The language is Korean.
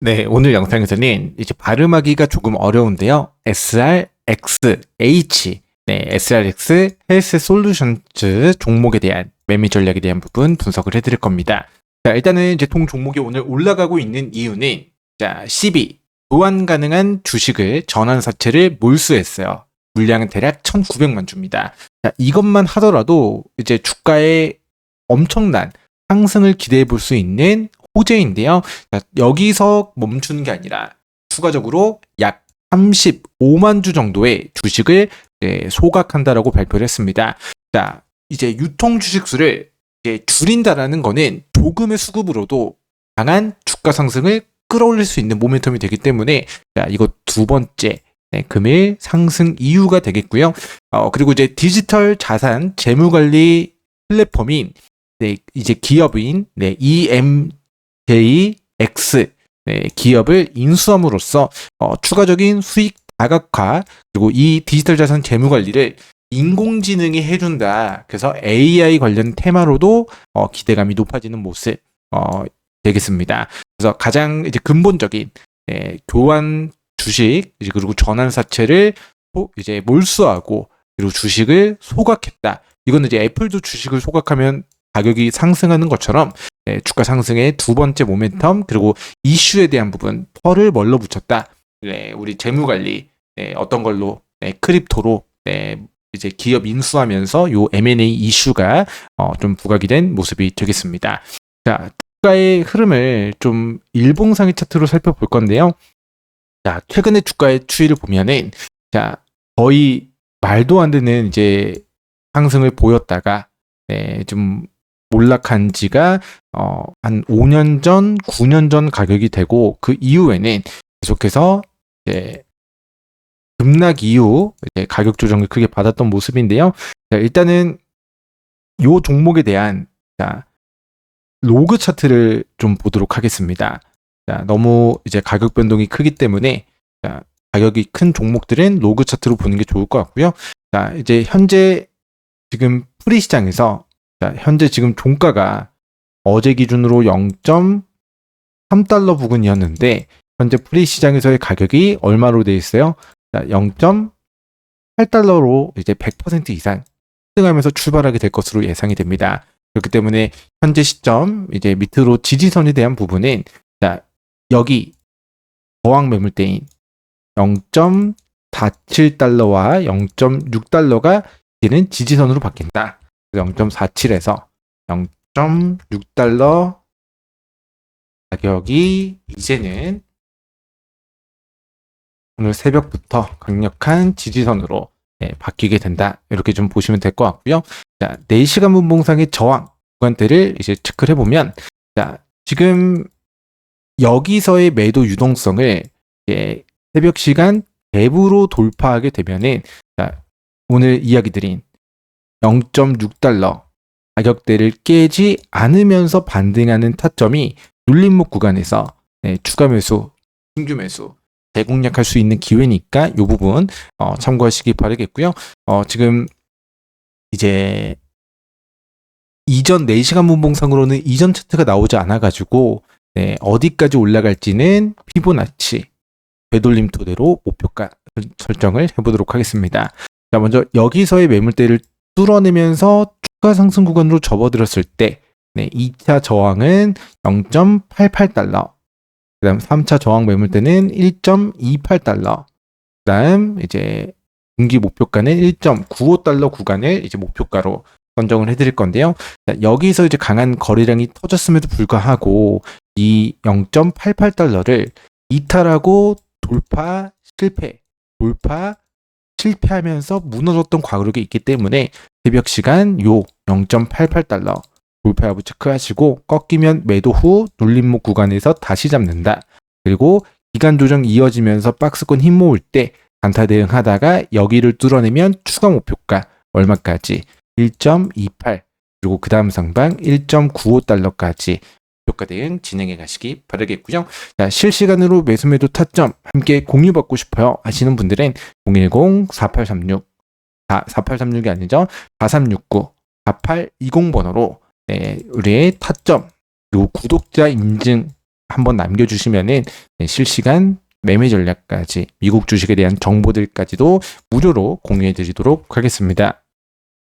네, 오늘 영상에서는 이제 발음하기가 조금 어려운데요. SRXH, 네, SRX 헬스 솔루션즈 종목에 대한 매매 전략에 대한 부분 분석을 해드릴 겁니다. 자, 일단은 이제 동 종목이 오늘 올라가고 있는 이유는 자, CB 교환 가능한 주식을 전환 사채를 몰수했어요. 물량은 대략 1,900만 주입니다. 자, 이것만 하더라도 이제 주가의 엄청난 상승을 기대해 볼 수 있는 호재인데요. 자, 여기서 멈추는 게 아니라 추가적으로 약 35만 주 정도의 주식을 소각한다라고 발표를 했습니다. 자, 이제 유통 주식 수를 줄인다라는 거는 조금의 수급으로도 강한 주가 상승을 끌어올릴 수 있는 모멘텀이 되기 때문에 자, 이거 두 번째 네, 금일 상승 이유가 되겠고요. 어, 그리고 이제 디지털 자산 재무 관리 플랫폼인 네, 이제 기업인 네, EMJX 네, 기업을 인수함으로써 어, 추가적인 수익 다각화 그리고 이 디지털 자산 재무 관리를 인공지능이 해준다. 그래서 AI 관련 테마로도 어, 기대감이 높아지는 모습 어, 되겠습니다. 그래서 가장 이제 근본적인 예, 교환 주식 그리고 전환 사채를 소- 이제 몰수하고 그리고 주식을 소각했다. 이거는 이제 애플도 주식을 소각하면 가격이 상승하는 것처럼 예, 주가 상승의 두 번째 모멘텀 그리고 이슈에 대한 부분 펄을 멀러 붙였다. 네, 우리 재무 관리 네, 어떤 걸로 네, 크립토로 네, 이제 기업 인수하면서 요 M&A 이슈가 어, 좀 부각이 된 모습이 되겠습니다. 자, 주가의 흐름을 좀 일봉상의 차트로 살펴볼 건데요. 자, 최근에 주가의 추이를 보면은 자, 거의 말도 안 되는 이제 상승을 보였다가 네, 좀 몰락한 지가 어, 한 5년 전, 9년 전 가격이 되고 그 이후에는 계속해서 이제 급락 이후 이제 가격 조정을 크게 받았던 모습인데요. 자, 일단은 요 종목에 대한 자, 로그 차트를 좀 보도록 하겠습니다. 자, 너무 이제 가격 변동이 크기 때문에 자, 가격이 큰 종목들은 로그 차트로 보는 게 좋을 것 같고요. 자, 이제 현재 지금 프리 시장에서 자, 현재 지금 종가가 어제 기준으로 0.3달러 부근이었는데 현재 프리 시장에서의 가격이 얼마로 돼 있어요? 자, 0.8달러로 이제 100% 이상 상승하면서 출발하게 될 것으로 예상이 됩니다. 그렇기 때문에 현재 시점 이제 밑으로 지지선에 대한 부분은 자, 여기 저항 매물대인 0.47달러와 0.6달러가 이제는 지지선으로 바뀐다. 0.47에서 0.6달러 가격이 이제는 오늘 새벽부터 강력한 지지선으로 예, 바뀌게 된다. 이렇게 좀 보시면 될 것 같고요. 자, 4시간 분봉상의 저항 구간대를 이제 체크를 해보면 자, 지금 여기서의 매도 유동성을 예, 새벽 시간 갭으로 돌파하게 되면은 자, 오늘 이야기 드린 0.6달러 가격대를 깨지 않으면서 반등하는 타점이 눌림목 구간에서 예, 추가 매수, 신규 매수 대공략할 수 있는 기회니까 이 부분 어, 참고하시기 바라겠고요. 어, 지금 이제 이전 4시간 분봉상으로는 이전 차트가 나오지 않아가지고 네, 어디까지 올라갈지는 피보나치 되돌림 토대로 목표가 설정을 해보도록 하겠습니다. 자, 먼저 여기서의 매물대를 뚫어내면서 추가 상승 구간으로 접어들었을 때 네, 2차 저항은 0.88달러 그 다음 3차 저항 매물대는 1.28달러. 그 다음 이제 분기 목표가는 1.95달러 구간을 이제 목표가로 선정을 해드릴 건데요. 자, 여기서 이제 강한 거래량이 터졌음에도 불구하고 이 0.88달러를 이탈하고 돌파 실패, 돌파 실패하면서 무너졌던 과거력이 있기 때문에 새벽 시간 요 0.88달러 돌파 여부 체크하시고 꺾이면 매도 후 눌림목 구간에서 다시 잡는다. 그리고 기간 조정 이어지면서 박스권 힘 모을 때 단타 대응하다가 여기를 뚫어내면 추가 목표가 얼마까지? 1.28 그리고 그 다음 상방 1.95달러까지 목표가 대응 진행해 가시기 바라겠고요. 자, 실시간으로 매수 매도 타점 함께 공유받고 싶어요 하시는 분들은 010-4836 아, 4836이 아니죠. 4369 4820번호로 네, 우리의 타점 그리고 구독자 인증 한번 남겨주시면은 네, 실시간 매매 전략까지 미국 주식에 대한 정보들까지도 무료로 공유해 드리도록 하겠습니다.